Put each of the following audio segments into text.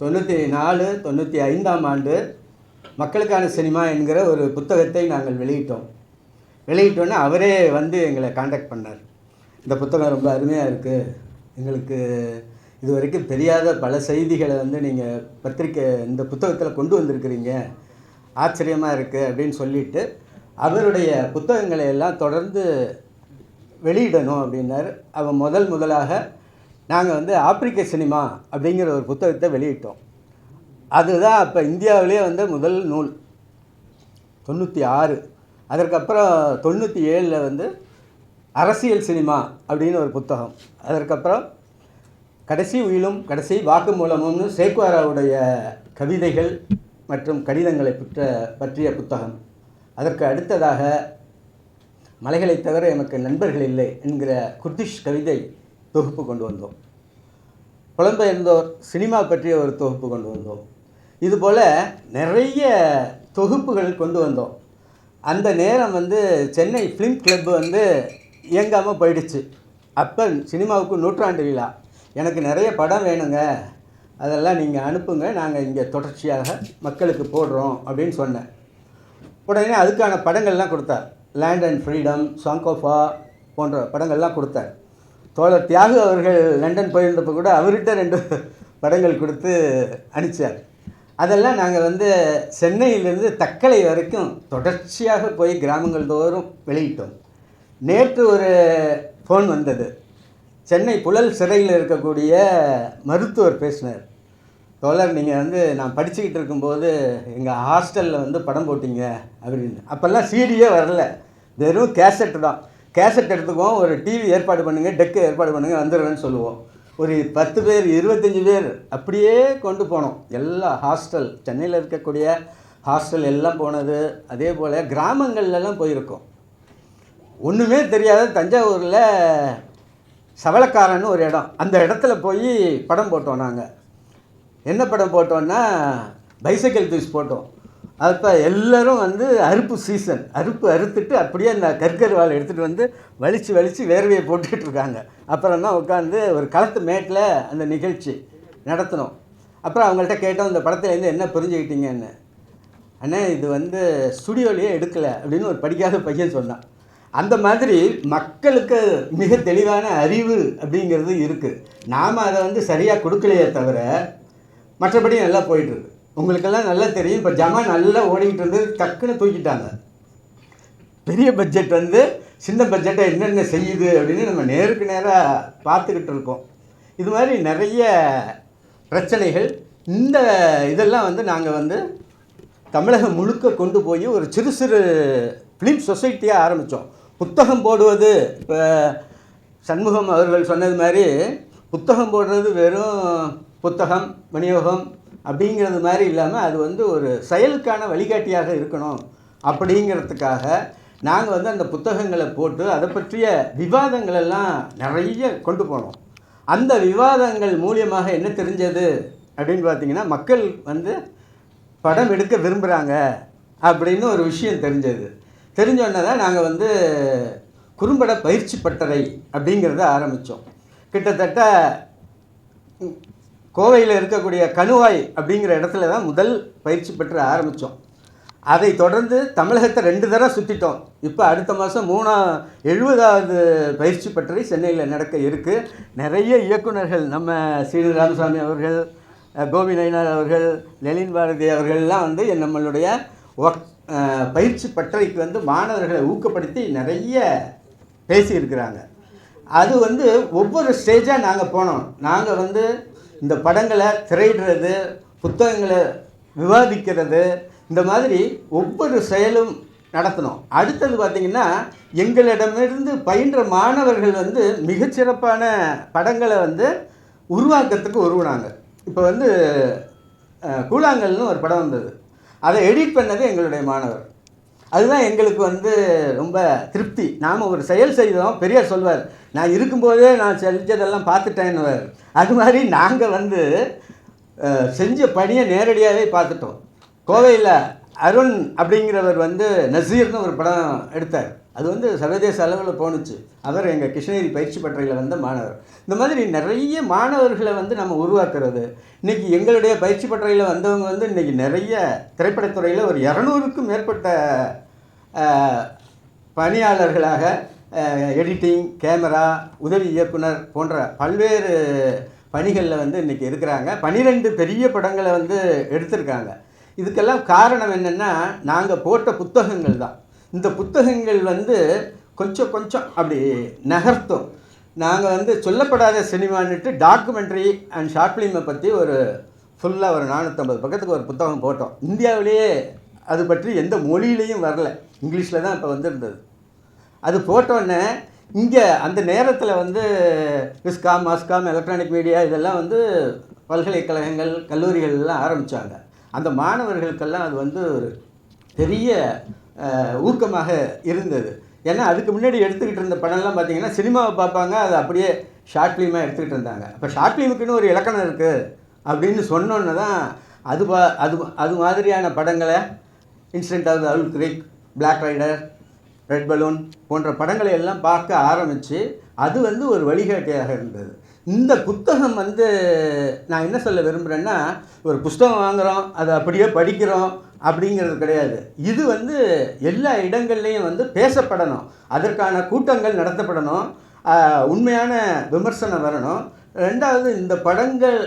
தொண்ணூற்றி நாலு தொண்ணூற்றி ஐந்தாம் ஆண்டு மக்களுக்கான சினிமா என்கிற ஒரு புத்தகத்தை நாங்கள் வெளியிட்டோம். வெளியிட்டோன்னே அவரே வந்து எங்களை காண்டாக்ட் பண்ணார். இந்த புத்தகம் ரொம்ப அருமையாக இருக்குது எங்களுக்கு இது வரைக்கும் தெரியாத பல செய்திகளை வந்து நீங்கள் பத்திரிக்கை இந்த புத்தகத்தில் கொண்டு வந்திருக்கிறீங்க. ஆச்சரியமாக இருக்குது அப்படின்னு சொல்லிட்டு அவருடைய புத்தகங்களை எல்லாம் தொடர்ந்து வெளியிடணும் அப்படின்னாரு. அவன் முதல் முதலாக நாங்கள் வந்து ஆப்பிரிக்க சினிமா அப்படிங்கிற ஒரு புத்தகத்தை வெளியிட்டோம். அதுதான் அப்போ இந்தியாவிலே வந்த முதல் நூல். தொண்ணூற்றி ஆறு. அதற்கப்புறம் தொண்ணூற்றி ஏழில் வந்து அரசியல் சினிமா அப்படின்னு ஒரு புத்தகம். அதற்கப்புறம் கடைசி உயிலும் கடைசி வாக்கு மூலமும்னு சேக்குவாராவுடைய கவிதைகள் மற்றும் கடிதங்களை பற்ற பற்றிய புத்தகம். அதற்கு அடுத்ததாக மலைகளை தவிர எமக்கு நண்பர்கள் இல்லை என்கிற குர்திஷ் கவிதை தொகுப்பு கொண்டு வந்தோம். புலம்பெயர்ந்தோர் சினிமா பற்றிய ஒரு தொகுப்பு கொண்டு வந்தோம். இதுபோல் நிறைய தொகுப்புகள் கொண்டு வந்தோம். அந்த நேரம் வந்து சென்னை ஃபிலிம் கிளப் வந்து இயங்காமல் போயிடுச்சு. அப்போ சினிமாவுக்கு நூற்றாண்டு விழா. எனக்கு நிறைய படம் வேணுங்க. அதெல்லாம் நீங்கள் அனுப்புங்க. நாங்கள் இங்கே தொடர்ச்சியாக மக்களுக்கு போடுறோம் அப்படின்னு சொன்னேன். உடனே அதுக்கான படங்கள்லாம் கொடுத்தார். லேண்ட் அண்ட் ஃப்ரீடம் சாங்கோஃபா போன்ற படங்கள்லாம் கொடுத்தார். தோழர் தியாகு அவர்கள் லண்டன் போயிருந்தப்போ கூட அவர்கிட்ட ரெண்டு படங்கள் கொடுத்து அனுப்பிச்சார். அதெல்லாம் நாங்கள் வந்து சென்னையிலேருந்து தக்கலை வரைக்கும் தொடர்ச்சியாக போய் கிராமங்கள் தோறும் வெளியிட்டோம். நேற்று ஒரு ஃபோன் வந்தது. சென்னை புழல் சிறையில் இருக்கக்கூடிய மருத்துவர் பேசினார். தோழர் நீங்கள் வந்து நான் படிச்சுக்கிட்டு இருக்கும்போது எங்கள் ஹாஸ்டலில் வந்து படம் போட்டிங்க அப்படின்னு. அப்போல்லாம் சீடியே வரல. வெறும் கேசட் தான். கேசட் எடுத்துக்குவோம் ஒரு டிவி ஏற்பாடு பண்ணுங்கள் டெக்கு ஏற்பாடு பண்ணுங்கள் வந்துடுறேன்னு சொல்லுவோம். ஒரு பத்து பேர் இருபத்தஞ்சி பேர் அப்படியே கொண்டு போனோம். எல்லா ஹாஸ்டல் சென்னையில் இருக்கக்கூடிய ஹாஸ்டல் எல்லாம் போனது. அதே போல் கிராமங்கள்லாம் போயிருக்கோம். ஒன்றுமே தெரியாத தஞ்சாவூரில் சவளக்காரன்னு ஒரு இடம். அந்த இடத்துல போய் படம் போட்டோம் நாங்கள் என்ன படம் போட்டோன்னா பைசைக்கிள் தூஸ் போட்டோம். அப்போ எல்லோரும் வந்து அறுப்பு சீசன் அறுப்பு அறுத்துட்டு அப்படியே அந்த கற்கர் வாழை எடுத்துகிட்டு வந்து வலித்து வலித்து வேர்வையை போட்டுக்கிட்டு இருக்காங்க. அப்புறம் தான் உட்காந்து ஒரு களத்து மேட்டில் அந்த நிகழ்ச்சி நடத்தினோம் அப்புறம் அவங்கள்ட்ட கேட்டோம் இந்த படத்துலேருந்து என்ன புரிஞ்சுக்கிட்டீங்கன்னு. அண்ணே இது வந்து ஸ்டுடியோலேயே எடுக்கலை அப்படின்னு ஒரு படிக்காத பையன் சொன்னான். அந்த மாதிரி மக்களுக்கு மிக தெளிவான அறிவு அப்படிங்கிறது இருக்குது நாம் அதை வந்து சரியாக கொடுக்கலையே தவிர மற்றபடி நல்லா போயிட்டுருக்கு உங்களுக்கெல்லாம் நல்லா தெரியும். இப்போ ஜமா நல்லா ஓடிக்கிட்டு இருந்தது டக்குன்னு தூக்கிட்டாங்க. பெரிய பட்ஜெட் வந்து சின்ன பட்ஜெட்டை என்னென்ன செய்யுது அப்படின்னு நம்ம நேருக்கு நேராக பார்த்துக்கிட்டு இருக்கோம். இது மாதிரி நிறைய பிரச்சனைகள். இந்த இதெல்லாம் வந்து நாங்கள் வந்து தமிழகம் முழுக்க கொண்டு போய் ஒரு சிறு சிறு ஃபிலிம் சொசைட்டியாக ஆரம்பித்தோம் புத்தகம் போடுவது இப்போ சண்முகம் அவர்கள் சொன்னது மாதிரி புத்தகம் போடுறது வெறும் புத்தகம் விநியோகம் அப்படிங்கிறது மாதிரி இல்லாமல் அது வந்து ஒரு செயலுக்கான வழிகாட்டியாக இருக்கணும். அப்படிங்கிறதுக்காக நாங்கள் வந்து அந்த புத்தகங்களை போட்டு அதை பற்றிய விவாதங்களெல்லாம் நிறைய கொண்டு போனோம். அந்த விவாதங்கள் மூலியமாக என்ன தெரிஞ்சது அப்படின்னு பார்த்தீங்கன்னா மக்கள் வந்து படம் எடுக்க விரும்புகிறாங்க அப்படின்னு ஒரு விஷயம் தெரிஞ்சது. தெரிஞ்சோன்னே தான் நாங்கள் வந்து குறும்பட பயிற்சி பட்டறை அப்படிங்கிறத ஆரம்பித்தோம் கிட்டத்தட்ட கோவையில் இருக்கக்கூடிய கணுவாய் அப்படிங்கிற இடத்துல தான் முதல் பயிற்சி பெற்று ஆரம்பித்தோம் அதை தொடர்ந்து தமிழகத்தை ரெண்டு தடவை சுற்றிட்டோம் இப்போ அடுத்த மாதம் மூணா எழுபதாவது பயிற்சி பற்றி சென்னையில் நடக்க இருக்குது நிறைய இயக்குனர்கள் நம்ம சீனி ராமசாமி அவர்கள் கோபி நயினார் அவர்கள் லெலின் பாரதி அவர்கள்லாம் வந்து நம்மளுடைய ஒர்க் பயிற்சி பட்டறைக்கு வந்து மாணவர்களை ஊக்கப்படுத்தி நிறைய பேசியிருக்கிறாங்க. அது வந்து ஒவ்வொரு ஸ்டேஜாக நாங்கள் போனோம். நாங்கள் வந்து இந்த படங்களை திரையிடுறது புத்தகங்களை விவாதிக்கிறது இந்த மாதிரி ஒவ்வொரு செயலும் நடத்தினோம் அடுத்தது பார்த்திங்கன்னா எங்களிடமிருந்து பயின்ற மாணவர்கள் வந்து மிகச்சிறப்பான படங்களை வந்து உருவாக்கத்துக்கு உருவினாங்க. இப்போ வந்து கூழாங்கல்னு ஒரு படம் வந்தது. அதை எடிட் பண்ணது எங்களுடைய மாணவர். அதுதான் எங்களுக்கு வந்து ரொம்ப திருப்தி. நாம் ஒரு செயல் செய்தோம் பெரியார் சொல்வார் நான் இருக்கும்போதே நான் செஞ்சதெல்லாம் பார்த்துட்டேன்னுவார். அது மாதிரி நாங்கள் வந்து செஞ்ச பணியை நேரடியாகவே பார்த்துட்டோம். கோவையில் அருண் அப்படிங்கிறவர் வந்து நசீர்னு ஒரு படம் எடுத்தார். அது வந்து சர்வதேச அளவில் போணுச்சு. அவர் எங்கள் கிருஷ்ணகிரி பயிற்சி பட்டறையில் வந்த மாணவர். இந்த மாதிரி நிறைய மாணவர்களை வந்து நம்ம உருவாக்குறது. இன்றைக்கி எங்களுடைய பயிற்சி பட்டறையில் வந்தவங்க வந்து இன்றைக்கி நிறைய திரைப்படத்துறையில் ஒரு இரநூறுக்கும் மேற்பட்ட பணியாளர்களாக எடிட்டிங் கேமரா உதவி இயக்குனர் போன்ற பல்வேறு பணிகளில் வந்து இன்றைக்கி இருக்கிறாங்க. பனிரெண்டு பெரிய படங்களை வந்து எடுத்திருக்காங்க. இதுக்கெல்லாம் காரணம் என்னென்னா நாங்கள் போட்ட புத்தகங்கள் தான். இந்த புத்தகங்கள் வந்து கொஞ்சம் கொஞ்சம் அப்படி நகர்த்தும். நாங்கள் வந்து சொல்லப்படாத சினிமான்னுட்டு டாக்குமெண்ட்ரி அண்ட் ஷார்ட் ஃபிலிமை பற்றி ஒரு ஃபுல்லாக ஒரு நானூற்றம்பது பக்கத்துக்கு ஒரு புத்தகம் போட்டோம். இந்தியாவிலேயே அது பற்றி எந்த மொழியிலையும் வரல. இங்கிலீஷில் தான் இப்போ வந்திருந்தது. அது போட்டோன்னே இங்கே அந்த நேரத்தில் வந்து விஸ்காம் மாஸ்காம் எலக்ட்ரானிக் மீடியா இதெல்லாம் வந்து பல்கலைக்கழகங்கள் கல்லூரிகள் எல்லாம் ஆரம்பித்தாங்க அந்த மாணவர்களுக்கெல்லாம் அது வந்து ஒரு பெரிய ஊக்கமாக இருந்தது. ஏன்னா அதுக்கு முன்னாடி எடுத்துக்கிட்டு இருந்த படம்லாம் பார்த்தீங்கன்னா சினிமாவை பார்ப்பாங்க அது அப்படியே ஷார்ட் ஃபிலிமாக எடுத்துக்கிட்டு இருந்தாங்க. அப்போ ஷார்ட் ஃபிலிமுக்குன்னு ஒரு இலக்கணம் இருக்குது அப்படின்னு சொன்னோன்னு தான் அது பா அது அது மாதிரியான படங்களை incident of owl creek black rider red balloon போன்ற படங்களை எல்லாம் பார்க்க ஆரம்பித்து அது வந்து ஒரு வழிகாட்டியாக இருந்தது. இந்த புத்தகம் வந்து நான் என்ன சொல்ல விரும்புகிறேன்னா ஒரு புஸ்தகம் வாங்குகிறோம் அதை அப்படியே படிக்கிறோம் அப்படிங்கிறது கிடையாது. இது வந்து எல்லா இடங்கள்லையும் வந்து பேசப்படணும். அதற்கான கூட்டங்கள் நடத்தப்படணும். உண்மையான விமர்சனம் வரணும். ரெண்டாவது இந்த படங்கள்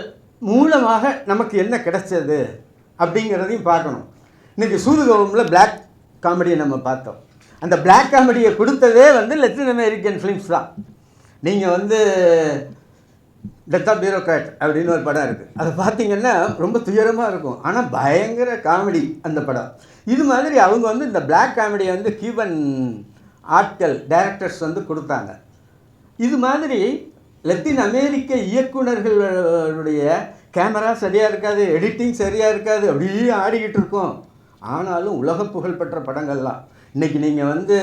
மூலமாக நமக்கு என்ன கிடைச்சது அப்படிங்கிறதையும் பார்க்கணும். இன்றைக்கி சூதுகோபமில் பிளாக் காமெடியை நம்ம பார்த்தோம். அந்த பிளாக் காமெடியை கொடுத்ததே வந்து லெத்தின் அமெரிக்கன் ஃபிலிம்ஸ் தான். நீங்கள் வந்து டெத்தா ஆஃப் பியூரோக்ராட் அப்படின்னு ஒரு படம் இருக்குது அதை பார்த்தீங்கன்னா ரொம்ப துயரமாக இருக்கும். ஆனால் பயங்கர காமெடி அந்த படம். இது மாதிரி அவங்க வந்து இந்த பிளாக் காமெடியை வந்து கியூபன் ஆட்கள் டைரக்டர்ஸ் வந்து கொடுத்தாங்க. இது மாதிரி லத்தீன் அமெரிக்க இயக்குனர்களுடைய கேமரா சரியாக இருக்காது எடிட்டிங் சரியாக இருக்காது அப்படியே ஆடிக்கிட்டு இருக்கும். ஆனாலும் உலக புகழ்பெற்ற படங்கள்லாம். இன்றைக்கி நீங்கள் வந்து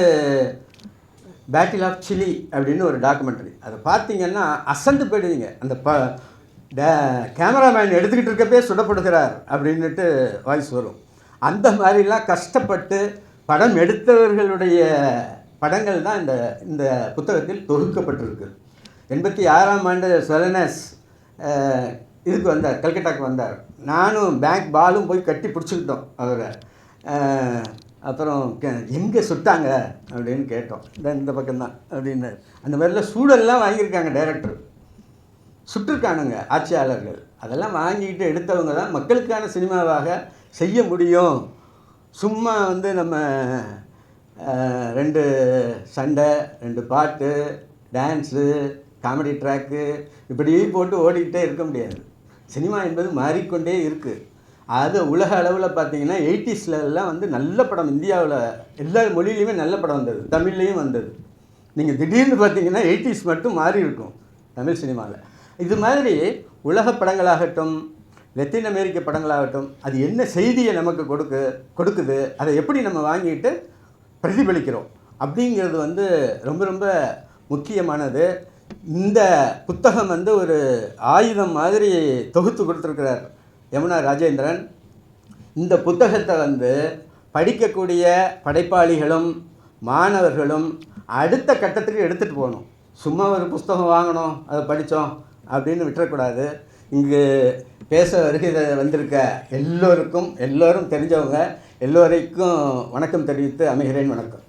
பேட்டில் ஆஃப் சிலி அப்படின்னு ஒரு டாக்குமெண்ட்ரி அதை பார்த்தீங்கன்னா அசந்து போயிடுவீங்க. அந்த ப கேமராமேன் எடுத்துக்கிட்டு இருக்கப்பே சுடப்படுகிறார் அப்படின்னுட்டு வாய்ஸ் வரும். அந்த மாதிரிலாம் கஷ்டப்பட்டு படம் எடுத்தவர்களுடைய படங்கள் தான் இந்த இந்த புத்தகத்தில் தொகுக்கப்பட்டிருக்கு. எண்பத்தி ஆறாம் ஆண்டு சொலனஸ் இதுக்கு வந்தார் கல்கட்டாவுக்கு வந்தார். நானும் பேங்க் பாலும் போய் கட்டி பிடிச்சிக்கிட்டோம் அவரை. அப்புறம் எங்கே சுட்டாங்க அப்படின்னு கேட்டோம். இந்த இந்த பக்கம்தான் அப்படின்னு அந்த மாதிரிலாம் சூழல்லாம் வாங்கியிருக்காங்க டைரக்டர் சுட்டிருக்கானுங்க ஆட்சியாளர்கள். அதெல்லாம் வாங்கிட்டு எடுத்தவங்க தான் மக்களுக்கான சினிமாவாக செய்ய முடியும். சும்மா வந்து நம்ம ரெண்டு சண்டை ரெண்டு பாட்டு டான்ஸு காமெடி ட்ராக்கு இப்படியே போட்டு ஓடிக்கிட்டே இருக்க முடியாது. சினிமா என்பது மாறிக்கொண்டே இருக்குது அது உலக அளவில் பார்த்தீங்கன்னா எயிட்டிஸில் வந்து நல்ல படம் இந்தியாவில் எல்லா மொழியிலையுமே நல்ல படம் வந்தது. தமிழ்லேயும் வந்தது. நீங்கள் திடீர்னு பார்த்தீங்கன்னா எயிட்டிஸ் மட்டும் மாறி இருக்கும் தமிழ் சினிமாவில் இது மாதிரி உலக படங்களாகட்டும் லத்தீன் அமெரிக்க படங்களாகட்டும் அது என்ன செய்தியை நமக்கு கொடுக்கு கொடுக்குது அதை எப்படி நம்ம வாங்கிட்டு பிரதிபலிக்கிறோம் அப்படிங்கிறது வந்து ரொம்ப ரொம்ப முக்கியமானது. இந்த புத்தகம் வந்து ஒரு ஆயுதம் மாதிரி தொகுத்து கொடுத்துருக்கிறார் யமுனா ராஜேந்திரன் இந்த புத்தகத்தை வந்து படிக்கக்கூடிய படைப்பாளிகளும் மாணவர்களும் அடுத்த கட்டத்துக்கு எடுத்துகிட்டு போகணும். சும்மா ஒரு புஸ்தகம் வாங்கணும் அதை படித்தோம் அப்படின்னு விட்டுறக்கூடாது. இங்கு பேச வருகை வந்திருக்க எல்லோருக்கும் எல்லோரும் தெரிஞ்சவங்க எல்லோரைக்கும் வணக்கம் தெரிவித்து அமைகிறேன். வணக்கம்.